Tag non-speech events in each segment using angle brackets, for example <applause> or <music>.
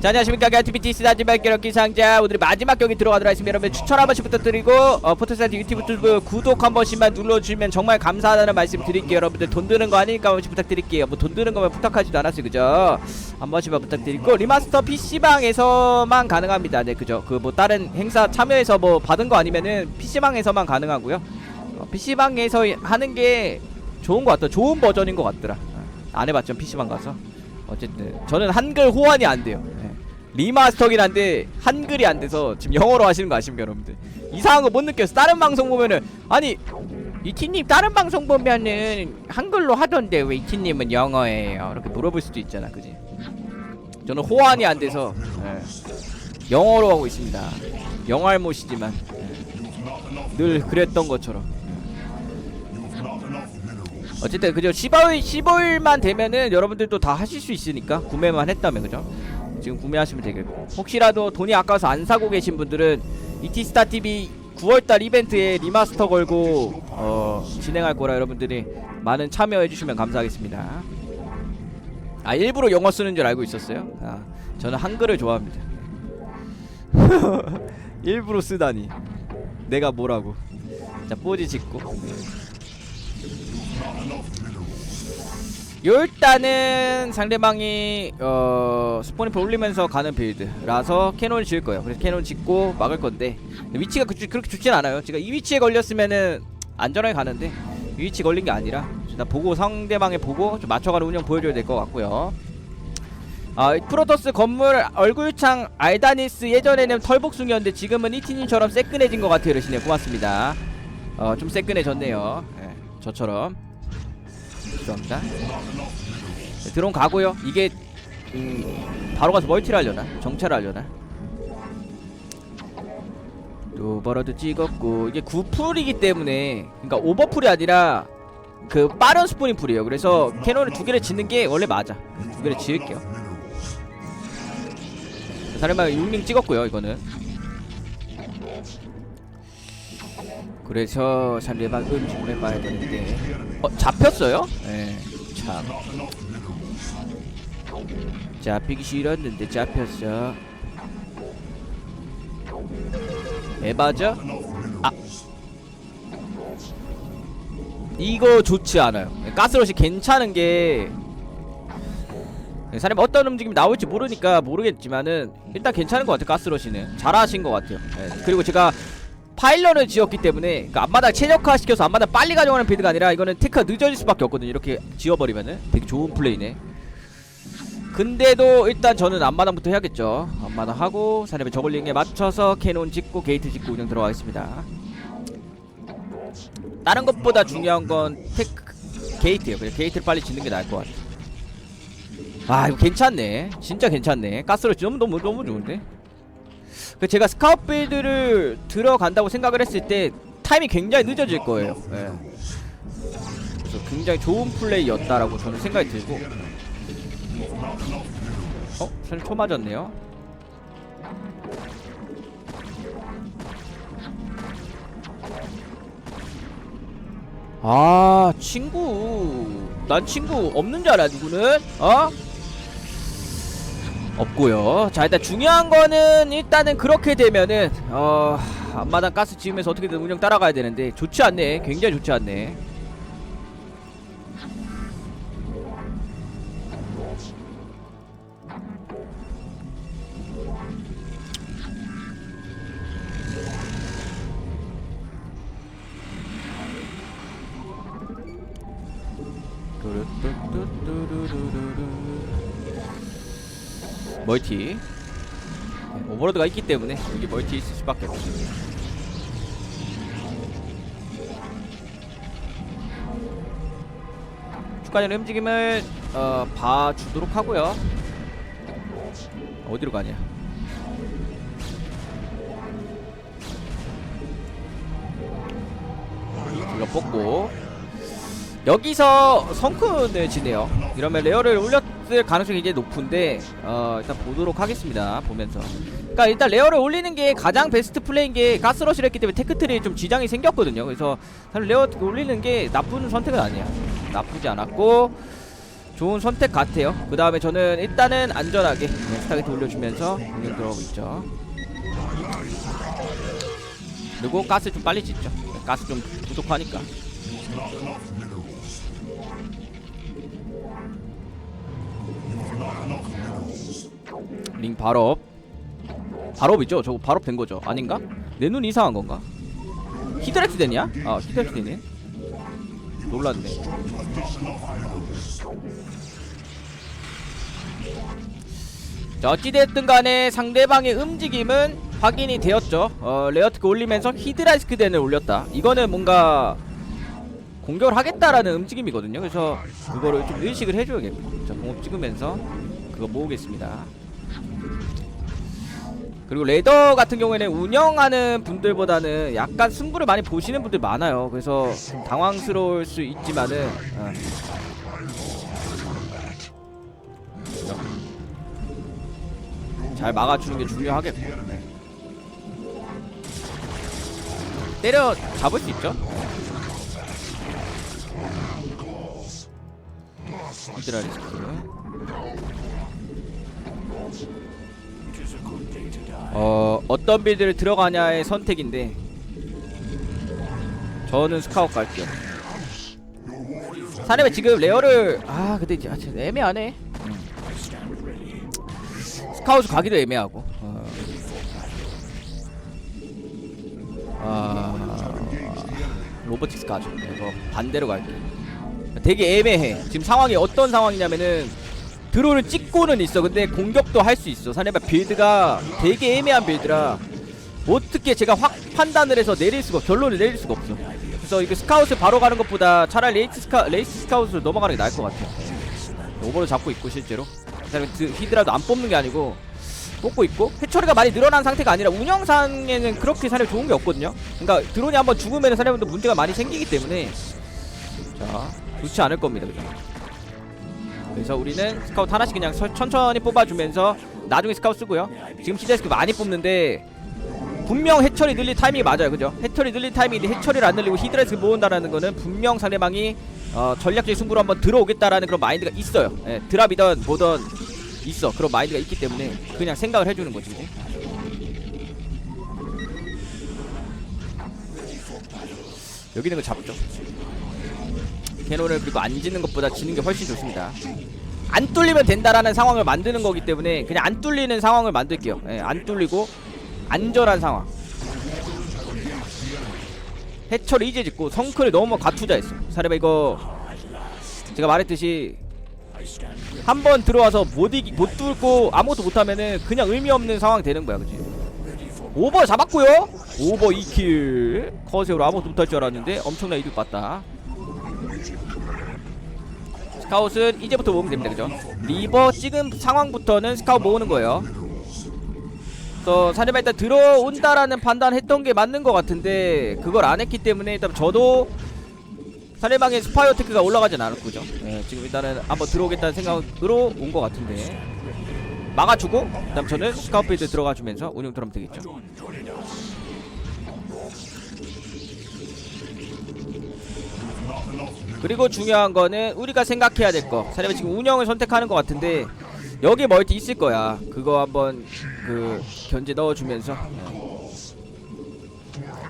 자 안녕하십니까. 게티비티 스타즈발 기록기 상자. 오늘의 마지막 경기 들어가도록 하겠습니다. 여러분 추천 한 번씩 부탁드리고 어, 포토사이트 유튜브 튜브 구독 한 번씩만 눌러주시면 정말 감사하다는 말씀 드릴게요. 여러분들 돈 드는 거 아니니까 한 번씩 부탁드릴게요. 뭐 돈 드는 거면 부탁하지도 않았어요. 그죠? 한 번씩만 부탁드리고 리마스터 PC방에서만 가능합니다. 네 그죠? 그 뭐 다른 행사 참여해서 뭐 받은 거 아니면은 PC방에서만 가능하고요. 어, PC방에서 하는 게 좋은 것 같다 좋은 버전인 것 같더라. 어, 안 해봤죠? PC방 가서. 어쨌든 저는 한글 호환이 안 돼요. 예. 리마스터긴 한데 한글이 안 돼서 지금 영어로 하시는 거 아십니까 여러분들? 이상한 거 못 느꼈어. 다른 방송 보면은 아니 이티님 다른 방송 보면은 한글로 하던데 왜 이티님은 영어예요? 이렇게 물어볼 수도 있잖아, 그지? 저는 호환이 안 돼서 예. 영어로 하고 있습니다. 영알못이지만 예. 늘 그랬던 것처럼. 어쨌든 그죠 15일 15일만 되면은 여러분들도 다 하실 수 있으니까 구매만 했다면 그죠 지금 구매하시면 되겠고. 혹시라도 돈이 아까워서 안 사고 계신 분들은 이티스타 TV 9월달 이벤트에 리마스터 걸고 어 진행할 거라 여러분들이 많은 참여해 주시면 감사하겠습니다. 아 일부러 영어 쓰는 줄 알고 있었어요? 아 저는 한글을 좋아합니다. <laughs> 일부러 쓰다니. 내가 뭐라고. 자 포지 짓고 일단은 상대방이 어 스포니프 올리면서 가는 빌드라서 캐논을 지을 거예요. 그래서 캐논 짓고 막을 건데 위치가 그, 그렇게 좋진 않아요. 제가 이 위치에 걸렸으면은 안전하게 가는데 이 위치 걸린 게 아니라 나 보고 상대방에 보고 좀 맞춰가는 운영 보여줘야 될 것 같고요. 아 프로토스 건물 얼굴창 알다니스 예전에는 털복숭이었는데 지금은 이티님처럼 새끈해진 것 같아요. 이러시네요. 고맙습니다. 어 좀 새끈해졌네요. 예, 저처럼. 죄송합니다. 네, 드론 가고요. 이게 음, 바로 가서 멀티를 하려나? 정찰을 하려나? 또 버러드 찍었고 이게 9풀이기 때문에 그러니까 오버풀이 아니라 그 빠른 스포닝 풀이에요. 그래서 캐논을 두 개를 짓는 게 원래 맞아. 두 개를 지을게요. 사람만 6링 찍었고요. 이거는 그래서 상대방 음식을 해봐야 되는데 어 잡혔어요? 네, 참. 잡히기 싫었는데 잡혔어. 에바죠? 아. 이거 좋지 않아요. 가스러시 괜찮은 게 사람이 어떤 움직임이 나올지 모르니까 모르겠지만은 일단 괜찮은 것 같아요 가스러시는. 잘하신 것 같아요. 네, 그리고 제가 파일런을 지었기 때문에 그 앞마당 최적화 시켜서 앞마당 빨리 가져가는 빌드가 아니라 이거는 테크가 늦어질 수밖에 없거든요. 이렇게 지워버리면은. 되게 좋은 플레이네. 근데도 일단 저는 앞마당부터 해야겠죠. 앞마당 하고 사람의 저글링에 맞춰서 캐논 짓고 게이트 짓고 운영 들어가겠습니다. 다른 것보다 중요한 건 테크 게이트예요. 그냥 게이트를 빨리 짓는 게 나을 것 같아 아 이거 괜찮네. 진짜 괜찮네. 가스로 너무 너무 너무 좋은데? 그 제가 스카웃 빌드를 들어간다고 생각을 했을 때 타임이 굉장히 늦어질 거예요. 예. 그래서 굉장히 좋은 플레이였다라고 저는 생각이 들고. 어? 사실 초 맞았네요. 아 친구 난 친구 없는 줄 알아 누구는 어? 없고요. 자 일단 중요한 거는 일단은 그렇게 되면은 어 앞마당 가스 지으면서 어떻게든 운영 따라가야 되는데 좋지 않네. 굉장히 좋지 않네. 멀티. 네, 오버로드가 있기 때문에 여기 멀티 있을 수밖에 없습니다 추가적인 움직임을 어, 봐주도록 하고요. 어디로 가냐? 이거 뽑고. 여기서 성큰을 지네요. 이러면 레어를 올렸 을 가능성이 이제 높은데 어 일단 보도록 하겠습니다 보면서 그러니까 일단 레어를 올리는 게 가장 베스트 플레이인 게 가스러시를 했기 때문에 테크트리 좀 지장이 생겼거든요 그래서 사실 레어 올리는 게 나쁜 선택은 아니야 나쁘지 않았고 좋은 선택 같아요. 그 다음에 저는 일단은 안전하게 네, 스타게트 올려주면서 공격 들어가고 있죠. 그리고 가스 좀 빨리 짓죠. 네, 가스 좀 부족하니까. 링 발업. 발업이죠? 저거 발업 된 거죠? 아닌가? 내 눈이 이상한 건가? 히드렉스 되냐? 아 히드렉스 되네. 놀랐네. 자, 어찌됐든 간에 상대방의 움직임은 확인이 되었죠. 어, 레어트크 올리면서 히드라이스크 덴을 올렸다. 이거는 뭔가 공격을 하겠다라는 움직임이거든요. 그래서 그거를 좀 의식을 해줘야겠고. 자, 공업 찍으면서 그거 모으겠습니다. 그리고 레더 같은 경우에는 운영하는 분들보다는 약간 승부를 많이 보시는 분들 많아요. 그래서 좀 당황스러울 수 있지만은 어. 잘 막아주는 게 중요하겠고 네. 때려 잡을 수 있죠 히드라 리스크 어 어떤 빌드를 들어가냐의 선택인데 저는 스카웃 갈게요. 사람이 지금 레어를 아 근데 이제 아, 진짜 애매하네. 스카웃 가기도 애매하고. 어. 아 로보틱스 가죠. 그래서 반대로 갈게 되게 애매해. 지금 상황이 어떤 상황이냐면은 드론을 찍고는 있어. 근데 공격도 할 수 있어. 사내바 빌드가 되게 애매한 빌드라 어떻게 제가 확 판단을 해서 내릴 수가 결론을 내릴 수가 없어. 그래서 이거 스카웃을 바로 가는 것보다 차라리 레이스 스카 레이스 스카웃을 넘어가는 게 나을 것 같아요. 오버를 잡고 있고 실제로. 히드라도 안 뽑는 게 아니고 뽑고 있고 해처리가 많이 늘어난 상태가 아니라 운영상에는 그렇게 사례 좋은 게 없거든요. 그러니까 드론이 한번 죽으면 사례분도 문제가 많이 생기기 때문에 자 좋지 않을 겁니다 그죠 그래서 우리는 스카우트 하나씩 그냥 서- 천천히 뽑아주면서 나중에 스카우트 쓰고요. 지금 시대스크 많이 뽑는데 분명 해처리 늘릴 타이밍이 맞아요. 그죠? 해처리 늘릴 타이밍인데 해처리를 안 늘리고 히드라스크 모은다라는 거는 분명 상대방이 어, 전략적인 승부로 한번 들어오겠다라는 그런 마인드가 있어요. 예, 드랍이던 뭐던 있어. 그런 마인드가 있기 때문에 그냥 생각을 해주는 거지 그지? 여기 있는 거 잡죠 캐논을 그리고 안 지는 것보다 지는 게 훨씬 좋습니다. 안 뚫리면 된다라는 상황을 만드는 거기 때문에 그냥 안 뚫리는 상황을 만들게요. 예, 안 뚫리고 안전한 상황. 해철 이제 짓고 성클을 너무 가투자했어 사례바 이거 제가 말했듯이 한 번 들어와서 못 이기 못 뚫고 아무것도 못하면은 그냥 의미 없는 상황 되는 거야 그지 오버 잡았고요. 오버 2킬. 커세오로 아무것도 못할 줄 알았는데 엄청난 이득 봤다 스카웃은 이제부터 모으면 됩니다. 그죠? 리버 찍은 상황부터는 스카웃 모으는 거예요. 그래서 사례바 일단 들어온다라는 판단했던 게 맞는 것 같은데 그걸 안 했기 때문에 일단 저도 사례방의 스파이어 테크가 올라가진 거죠. 예, 지금 일단은 한번 들어오겠다는 생각으로 온 것 같은데. 막아주고 그 다음 저는 스카웃 빌드 들어가주면서 운영 들어가면 되겠죠 그리고 중요한 거는 우리가 생각해야 될 거. 사례가 지금 운영을 선택하는 것 같은데 여기 멀티 있을 거야. 그거 한번 그 견제 넣어주면서 어.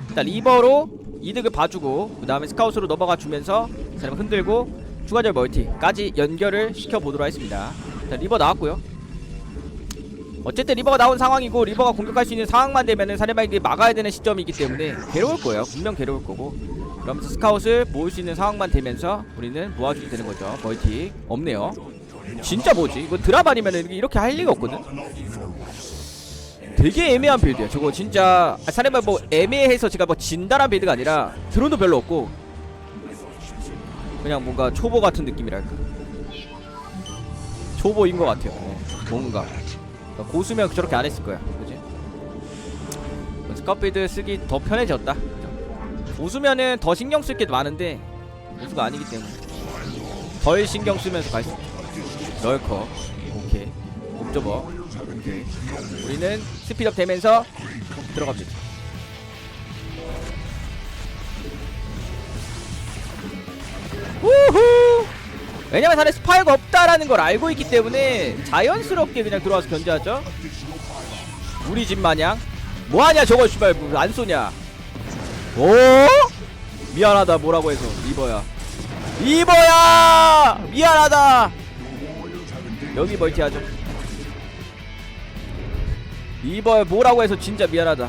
일단 리버로 이득을 봐주고 그 다음에 스카웃으로 넘어가 주면서 사람 흔들고 추가적 멀티까지 연결을 시켜 보도록 하겠습니다. 자 리버 나왔고요. 어쨌든 리버가 나온 상황이고 리버가 공격할 수 있는 상황만 되면은 사례방이 막아야 되는 시점이기 때문에 괴로울 거예요. 분명 괴로울 거고. 그러면서 스카웃을 모을 수 있는 상황만 되면서 우리는 모아주면 되는 거죠. 멀티 없네요. 진짜 뭐지? 이거 드랍 아니면 이렇게 할 리가 없거든. 되게 애매한 빌드야. 저거 진짜 아, 사례만 뭐 애매해서 제가 뭐 진단한 빌드가 아니라 드론도 별로 없고 그냥 뭔가 초보 같은 느낌이랄까. 초보인 것 같아요. 어, 뭔가 그러니까 고수면 저렇게 안 했을 거야. 그지? 스카웃 빌드 쓰기 더 편해졌다. 고수면은 더 신경 쓸 게 많은데 고수가 아니기 때문에 덜 신경 쓰면서 갈 수 있죠. 럴커. 오케이. 옵저버. 오케이. 우리는 스피드업 되면서 들어갑니다. 우후! 왜냐면 사실 스파이가 없다라는 걸 알고 있기 때문에 자연스럽게 그냥 들어와서 견제하죠. 우리 집 마냥. 뭐하냐 저거 씨발. 뭐안 쏘냐 오 미안하다 뭐라고 해서 리버야 리버야 미안하다 여기 멀티하죠 리버에 뭐라고 해서 진짜 미안하다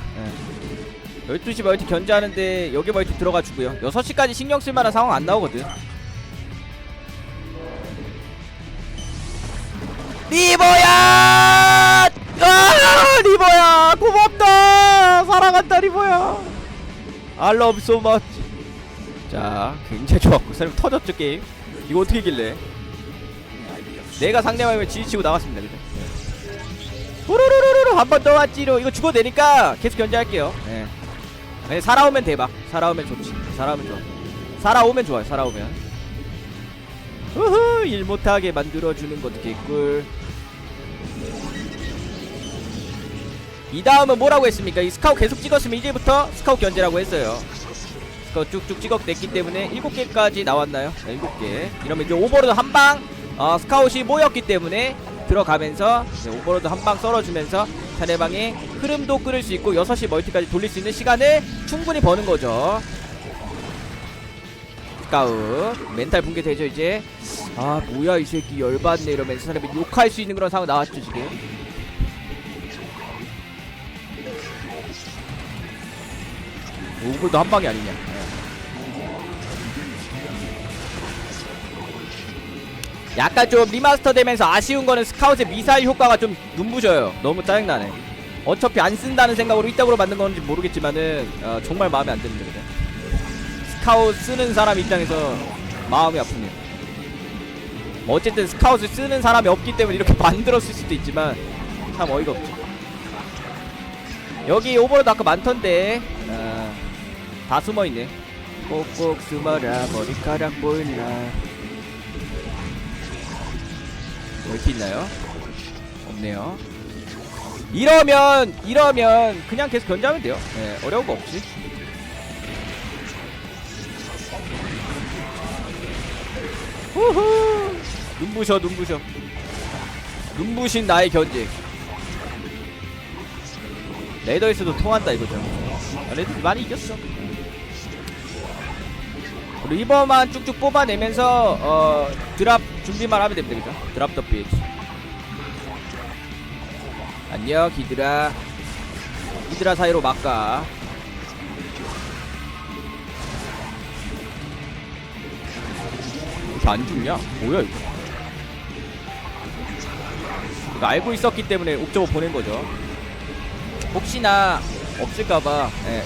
예. 12시 멀티 견제하는데 여기 멀티 들어가 주고요 6시까지 신경 쓸 만한 상황 안 나오거든 리버야! 아, 리버야! 고맙다! 사랑한다, 리버야! I love so much. 자, 굉장히 좋았고, 사람 터졌죠, 게임. 이거 어떻게 이길래? 내가 상대방이면 지지치고 나갔습니다, 그죠? 후루루루루 한 번 더 왔지로 이거 죽어내니까 계속 견제할게요. 예. 네, 살아오면 대박. 살아오면 좋지. 살아오면 좋아. 살아오면 좋아요. 살아오면. 우후 일 못하게 만들어주는 것도 개꿀. 이 다음은 뭐라고 했습니까? 이 스카웃 계속 찍었으면 이제부터 스카웃 견제라고 했어요. 스카웃 쭉쭉 찍어냈기 때문에 7개까지 나왔나요? 네, 7개. 이러면 이제 오버로드 한 방, 어, 스카웃이 모였기 때문에 들어가면서 이제 오버로드 한 방 썰어주면서 상대방의 흐름도 끌을 수 있고 6시 멀티까지 돌릴 수 있는 시간을 충분히 버는 거죠. 스카웃. 멘탈 붕괴 되죠, 이제. 아, 뭐야, 이 새끼 열받네. 이러면서 사람이 욕할 수 있는 그런 상황 나왔죠, 지금. 오버도 한 방이 아니냐. 약간 좀 리마스터 되면서 아쉬운 거는 스카웃의 미사일 효과가 좀 눈부셔요. 너무 짜증나네. 어차피 안 쓴다는 생각으로 이따구로 만든 건지 모르겠지만은 어, 정말 마음에 안 듭니다. 그냥. 스카웃 쓰는 사람 입장에서 마음이 아프네요. 뭐 어쨌든 스카웃을 쓰는 사람이 없기 때문에 이렇게 <laughs> 만들었을 수도 있지만 참 어이가 없죠. 여기 오버로드 아까 많던데 아, 다 숨어있네. 꼭꼭 숨어라 머리카락 보일라. 뭐 이렇게 있나요? 없네요. 이러면 이러면 그냥 계속 견제하면 돼요. 네, 어려운 거 없이 후후! 눈부셔 눈부셔. 눈부신 나의 견제. 레더에서도 통한다 이거죠. 아, 레드 많이 이겼어. 리버만 쭉쭉 뽑아내면서 어 드랍 준비만 하면 됩니다, 그죠? 드랍 더 빛. 안녕 기드라. 기드라 사이로 막가. 안 죽냐? 뭐야 이거? 이거 알고 있었기 때문에 옵저버 보낸 거죠. 혹시나 없을까봐 예.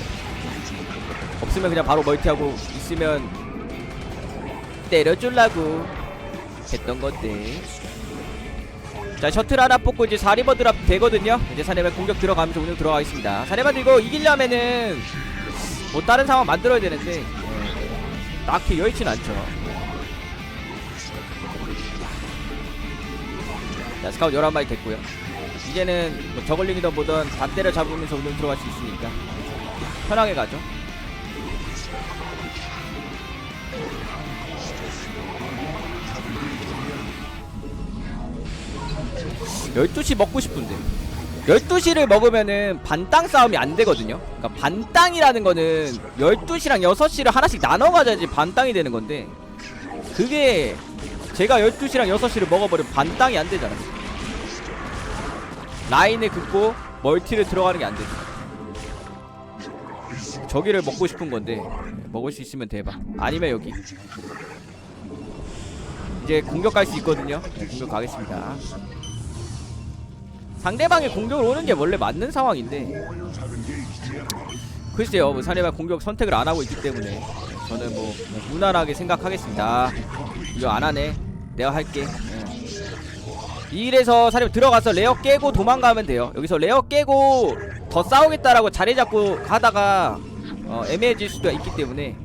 없으면 그냥 바로 멀티하고 있으면 때려줄라고 했던 건데 자 셔틀 하나 뽑고 이제 사리버 드랍 되거든요 이제 사네발 공격 들어가면서 운영 들어가겠습니다 사네발 이거 이기려면은 뭐 다른 상황 만들어야 되는데 예. 딱히 여의치는 않죠 자 스카웃 11마리 됐고요 이제는 뭐 저글링이든 뭐든 다 때려 잡으면서 운영 들어갈 수 있으니까 편하게 가죠. 열두 시 먹고 싶은데 12시를 먹으면은 반땅 싸움이 안 되거든요. 그러니까 반땅이라는 거는 12시랑 6시를 하나씩 나눠 가져야지 반땅이 되는 건데 그게 제가 12시랑 6시를 먹어버리면 반땅이 안 되잖아요. 라인을 긋고 멀티를 들어가는 게 안 되죠. 저기를 먹고 싶은 건데 먹을 수 있으면 대박. 아니면 여기. 이제 공격 갈수 있거든요. 네, 공격 가겠습니다. 상대방의 공격을 오는 게 원래 맞는 상황인데 글쎄요, 뭐 상대방 공격 선택을 안 하고 있기 때문에 저는 뭐 무난하게 생각하겠습니다. 이거 안 하네. 내가 할게. 예. 이래서 사람 들어가서 레어 깨고 도망가면 돼요. 여기서 레어 깨고 더 싸우겠다라고 자리 잡고 가다가 어, 애매해질 수도 있기 때문에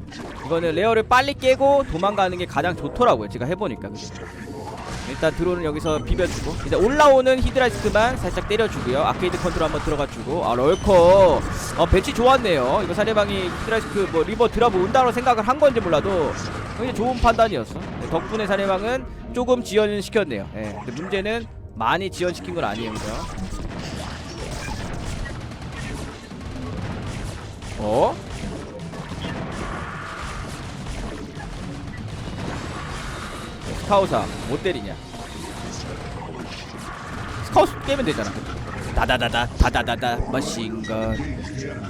이거는 레어를 빨리 깨고 도망가는 게 가장 좋더라고요. 제가 해보니까 그죠? 일단 드론은 여기서 비벼주고 이제 올라오는 히드라이스크만 살짝 때려주고요. 아케이드 컨트롤 한번 들어가주고. 아 럴커. 어 배치 좋았네요. 이거 사례방이 히드라이스크 뭐 리버 드랍 온다고 생각을 한 건지 몰라도 굉장히 좋은 판단이었어. 네, 덕분에 사례방은 조금 지연을 시켰네요. 예 근데 문제는 많이 지연시킨 건 아니에요. 그죠 어? 스카우사 못 때리냐? 스카우스 깨면 되잖아. 다다다다 다다다다 머신건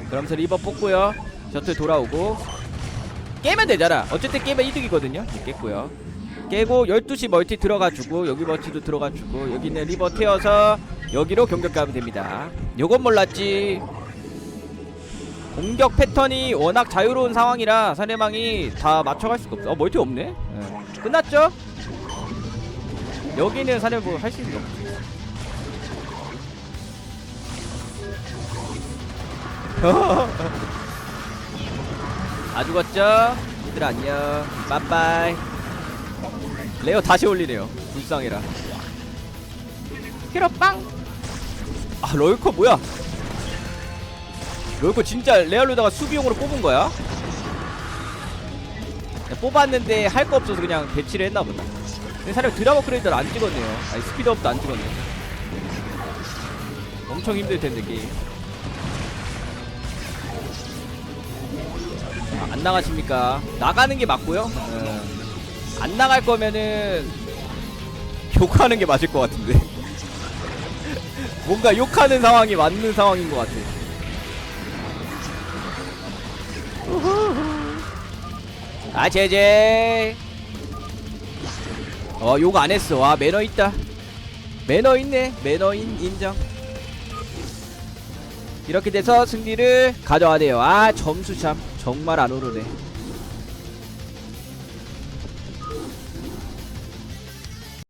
그러면서 리버 뽑고요. 셔틀 돌아오고. 깨면 되잖아. 어쨌든 깨면 이득이거든요. 깼고요. 깨고 12시 멀티 들어가주고 여기 멀티도 들어가주고 여기 있는 리버 태워서 여기로 공격 가면 됩니다. 요건 몰랐지. 공격 패턴이 워낙 자유로운 상황이라 사내망이 다 맞춰갈 수가 없어. 어 멀티 없네? 예. 끝났죠? 여기는 사내 뭐할수 있는 거. 다 <laughs> 죽었죠? 얘들 안녕. 빠빠이. 레어 다시 올리네요. 불쌍해라. 히로빵. 아 럴커 뭐야? 럴커 진짜 레알로다가 수비용으로 뽑은 거야? 뽑았는데 할 거 없어서 그냥 배치를 했나 보다 근데 사실 드라마 크레이터를 안 찍었네요 아니 스피드업도 안 찍었네 엄청 힘들 텐데 게임 아, 안 나가십니까? 나가는 게 맞고요. 예. 안 나갈 거면은 욕하는 게 맞을 것 같은데. <laughs> 뭔가 욕하는 상황이 맞는 상황인 것 같아. 아 제제. 어 욕 안 했어. 아 매너 있다. 매너 있네. 매너인 인정. 이렇게 돼서 승리를 가져와네요. 아 점수 참 정말 안 오르네.